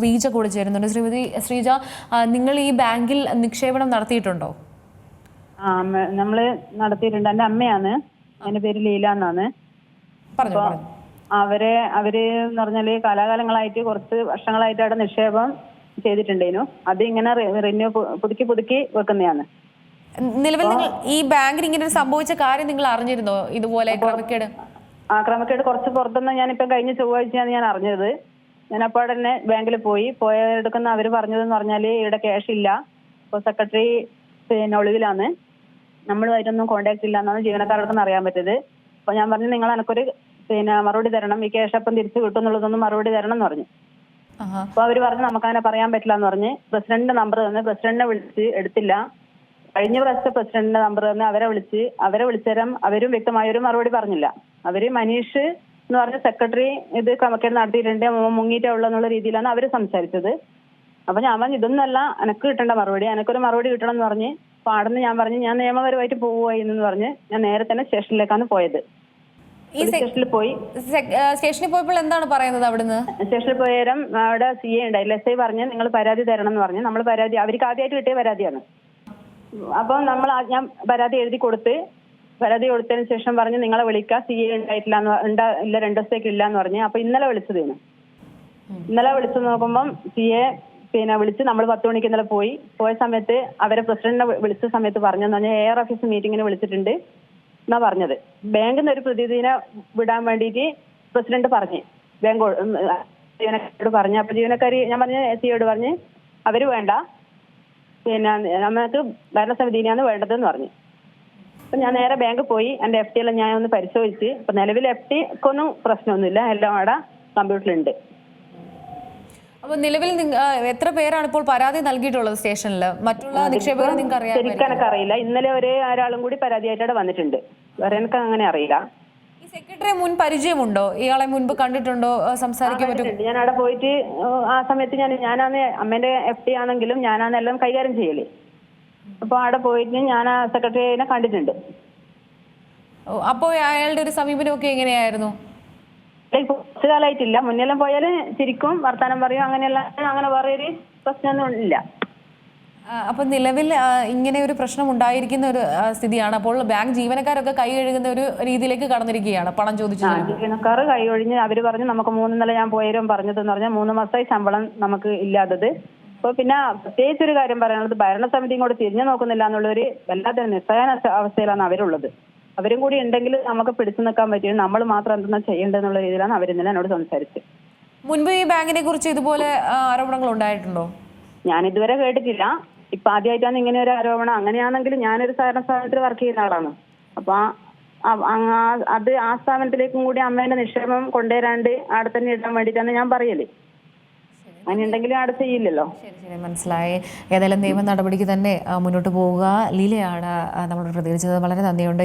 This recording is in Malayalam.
ശ്രീജ കൂടെ ചേരുന്നുണ്ട്. ശ്രീമതി ശ്രീജ നിങ്ങൾ ഈ ബാങ്കിൽ നിക്ഷേപണം നടത്തിയിട്ടുണ്ടോ? ആ നമ്മൾ നടത്തിയിട്ടുണ്ട്. എന്റെ അമ്മയാണ്. എന്റെ പേര് ലീല എന്നാണ്. അപ്പൊ അവരെ അവർ എന്ന് പറഞ്ഞാൽ കാലാകാലങ്ങളായിട്ട് കുറച്ച് വർഷങ്ങളായിട്ട് അവിടെ നിക്ഷേപം ചെയ്തിട്ടുണ്ടേനു അത് ഇങ്ങനെ റിന്യൂ പുതുക്കി പുതുക്കി വെക്കുന്നതാണ്. നിലവിൽ നിങ്ങൾ ഈ ബാങ്കിന് ഇങ്ങനെ സംഭവിച്ച കാര്യം നിങ്ങൾ അറിഞ്ഞിരുന്നോ? ഇതുപോലെ ക്രമക്കേട്? ആ ക്രമക്കേട് കുറച്ച് പുറത്തുനിന്ന് ഞാനിപ്പം കഴിഞ്ഞ ചൊവ്വാഴ്ചയാണ് ഞാൻ അറിഞ്ഞത്. ഞാൻ അപ്പോൾ തന്നെ ബാങ്കിൽ പോയി. പോയെടുക്കുന്ന അവർ പറഞ്ഞതെന്ന് പറഞ്ഞാൽ ഇവിടെ ക്യാഷ് ഇല്ല. ഇപ്പോൾ സെക്രട്ടറി പിന്നെ ഒളിവിലാണ്. നമ്മളുമായിട്ടൊന്നും കോണ്ടാക്ട് ഇല്ല എന്നാണ് ജീവനക്കാരുടെ നിന്ന് അറിയാൻ പറ്റിയത്. അപ്പോൾ ഞാൻ പറഞ്ഞു നിങ്ങൾ എനിക്കൊരു പിന്നെ മറുപടി തരണം. ഈ ക്യാഷ് അപ്പം തിരിച്ചു കിട്ടും എന്നുള്ളതൊന്നും മറുപടി തരണം എന്ന് പറഞ്ഞു. അപ്പോൾ അവർ പറഞ്ഞു നമുക്കങ്ങനെ പറയാൻ പറ്റില്ല എന്ന് പറഞ്ഞ്. പ്രസിഡന്റിന്റെ നമ്പർ തന്ന് പ്രസിഡന്റിനെ വിളിച്ച് എടുത്തില്ല. കഴിഞ്ഞ പ്രാവശ്യത്തെ പ്രസിഡന്റിന്റെ നമ്പർ തന്നെ അവരെ വിളിച്ച് അവരെ വിളിച്ചേരം അവരും വ്യക്തമായ ഒരു മറുപടി പറഞ്ഞില്ല. അവർ മനീഷ് എന്ന് പറഞ്ഞ സെക്രട്ടറി ഇത് ക്രമക്കേട് നടത്തിയിട്ടുണ്ട് മുങ്ങിയിട്ടേ ഉള്ളൂ എന്നുള്ള രീതിയിലാണ് അവർ സംസാരിച്ചത്. അപ്പൊ ഞാൻ പറഞ്ഞു ഇതൊന്നല്ല എനക്ക് കിട്ടേണ്ട മറുപടി. എനക്കൊരു മറുപടി കിട്ടണം എന്ന് പറഞ്ഞ് പാടുന്ന ഞാൻ പറഞ്ഞു ഞാൻ നിയമപരമായിട്ട് പോവുകയായി എന്ന് പറഞ്ഞ് ഞാൻ നേരെ തന്നെ സ്റ്റേഷനിലേക്കാണ് പോയത്. ഈ സ്റ്റേഷനിൽ പോയി. സ്റ്റേഷനിൽ പോയപ്പോൾ എന്താണ് പറയുന്നത് അവിടുന്ന്? സ്റ്റേഷനിൽ പോയേരം അവിടെ സി എ ഉണ്ടായില്ല എസ് ഐ പറഞ്ഞ് നിങ്ങൾ പരാതി തരണം എന്ന് പറഞ്ഞു. നമ്മൾ പരാതി അവർക്ക് ആദ്യമായിട്ട് കിട്ടിയ പരാതിയാണ്. അപ്പം നമ്മൾ ഞാൻ പരാതി എഴുതി കൊടുത്ത് പരാതി കൊടുത്തതിന് ശേഷം പറഞ്ഞു നിങ്ങളെ വിളിക്കാം സി എ ഉണ്ടായിട്ടില്ല ഇല്ല രണ്ടു ദിവസത്തേക്ക് ഇല്ല എന്ന് പറഞ്ഞ്. അപ്പൊ ഇന്നലെ വിളിച്ചതേനു ഇന്നലെ വിളിച്ചു നോക്കുമ്പം സി എ പിന്നെ വിളിച്ച് നമ്മൾ പത്ത് മണിക്ക് ഇന്നലെ പോയി. പോയ സമയത്ത് അവരെ പ്രസിഡന്റിനെ വിളിച്ച സമയത്ത് പറഞ്ഞെന്ന് പറഞ്ഞാൽ എയർ ഓഫീസ് മീറ്റിങ്ങിന് വിളിച്ചിട്ടുണ്ട് എന്നാ പറഞ്ഞത്. ബാങ്കിൽ നിന്ന് ഒരു പ്രതിനിധിനെ വിടാൻ വേണ്ടിയിട്ട് പ്രസിഡന്റ് പറഞ്ഞു. ബാങ്ക് ജീവനക്കാരോട് പറഞ്ഞു. അപ്പൊ ജീവനക്കാരി ഞാൻ പറഞ്ഞ സിയോട് പറഞ്ഞ് അവർ വേണ്ട. പിന്നെ നമുക്ക് ഭരണസമിതിനെയാണ് വേണ്ടതെന്ന് പറഞ്ഞു. അപ്പൊ ഞാൻ നേരെ ബാങ്കിൽ പോയി. എന്റെ എഫ് ടി എല്ലാം ഞാൻ ഒന്ന് പരിശോധിച്ച്. ഇപ്പൊ നിലവിൽ എഫ് ടി ഒന്നും പ്രശ്നമൊന്നുമില്ല. എല്ലാം അവിടെ കമ്പ്യൂട്ടറിലുണ്ട്. അപ്പൊ നിലവിൽ എത്ര പേരാണ് ഇപ്പോൾ പരാതി നൽകിയിട്ടുള്ളത് സ്റ്റേഷനിൽ? മറ്റുള്ള നിക്ഷേപകരെ നിങ്ങൾക്ക് അറിയാം ശരിക്കും അറിയില്ല. ഇന്നലെ ഒരേ ഒരാളും കൂടി പരാതിയായിട്ട് അവിടെ വന്നിട്ടുണ്ട്. വേറെ എനിക്ക് അങ്ങനെ അറിയില്ല. ഈ സെക്രട്ടറി മുൻ പരിചയമുണ്ടോ? ഇയാളെ മുൻപ് കണ്ടിട്ടുണ്ടോ? സംസാരിക്കാൻ പറ്റും. ഞാൻ അവിടെ പോയിട്ട് ആ സമയത്ത് ഞാൻ ഞാനാണ് അമ്മേന്റെ എഫ് ടി ആണെങ്കിലും ഞാനാണ് എല്ലാം കൈകാര്യം ചെയ്യൽ. അപ്പൊ അവിടെ പോയിട്ട് ഞാൻ ആ സെക്രട്ടറിനെ കണ്ടിട്ടുണ്ട്. അപ്പോൾ അയാളുടെ ഒരു സമീപനമൊക്കെ എങ്ങനെയായിരുന്നു? കുറച്ച് കാലമായിട്ടില്ല മുന്നെല്ലാം പോയാൽ ചിരിക്കും വർത്താനം പറയും അങ്ങനെയല്ല അങ്ങനെ വേറെ ഒരു പ്രശ്നമൊന്നും ഇല്ല. അപ്പൊ നിലവിൽ ഇങ്ങനെ ഒരു പ്രശ്നം ഉണ്ടായിരിക്കുന്ന ഒരു സ്ഥിതിയാണ്. അപ്പോൾ ബാങ്ക് ജീവനക്കാരൊക്കെ കൈ കഴുകുന്ന ഒരു രീതിയിലേക്ക് കടന്നിരിക്കുകയാണ് പണം ചോദിച്ചു ജീവനക്കാർ കൈ ഒഴിഞ്ഞ് അവർ പറഞ്ഞു നമുക്ക് മൂന്ന് നില ഞാൻ പോയാലും പറഞ്ഞതെന്ന് പറഞ്ഞാൽ മൂന്ന് മാസമായി ശമ്പളം നമുക്ക് ഇല്ലാത്തത്. അപ്പൊ പിന്നെ പ്രത്യേകിച്ച് ഒരു കാര്യം പറയാനുള്ളത് ഭരണസമിതിയും കൂടെ തിരിഞ്ഞു നോക്കുന്നില്ല എന്നുള്ള ഒരു വല്ലാത്ത നിസ്സഹായ അവസ്ഥയിലാണ് അവരുള്ളത്. അവരും കൂടി ഉണ്ടെങ്കിൽ നമുക്ക് പിടിച്ചു നിൽക്കാൻ പറ്റും നമ്മൾ മാത്രം എന്തെന്നാ ചെയ്യേണ്ടതെന്നുള്ള രീതിയിലാണ് അവരിന്നലെ എന്നോട് സംസാരിച്ചത്. മുൻപ് ഈ ബാങ്കിനെ കുറിച്ച് ഇതുപോലെ ആരോപണങ്ങൾ ഉണ്ടായിട്ടുണ്ടോ? ഞാൻ ഇതുവരെ കേട്ടിട്ടില്ല. ഇപ്പൊ ആദ്യമായിട്ടാണ് ഇങ്ങനെ ഒരു ആരോപണം. അങ്ങനെയാണെങ്കിൽ ഞാനൊരു സഹകരണ സ്ഥാപനത്തിൽ വർക്ക് ചെയ്യുന്ന ആളാണ്. അപ്പൊ അത് ആ സ്ഥാപനത്തിലേക്കും കൂടി അമ്മേന്റെ നിക്ഷേപം കൊണ്ടുവരാണ്ട് അവിടെ തന്നെ ഇടാൻ വേണ്ടിയിട്ടാണ് ഞാൻ പറയൽ. അങ്ങനെ ഉണ്ടെങ്കിലും അവിടെ ചെയ്യില്ലല്ലോ. ശരി ശരി മനസ്സിലായി. ഏതായാലും നിയമ നടപടിക്ക് തന്നെ മുന്നോട്ട് പോവുക. ലീലയാണ് ആ, നമ്മളോട് പ്രതികരിച്ചത്. വളരെ നന്ദിയുണ്ട്.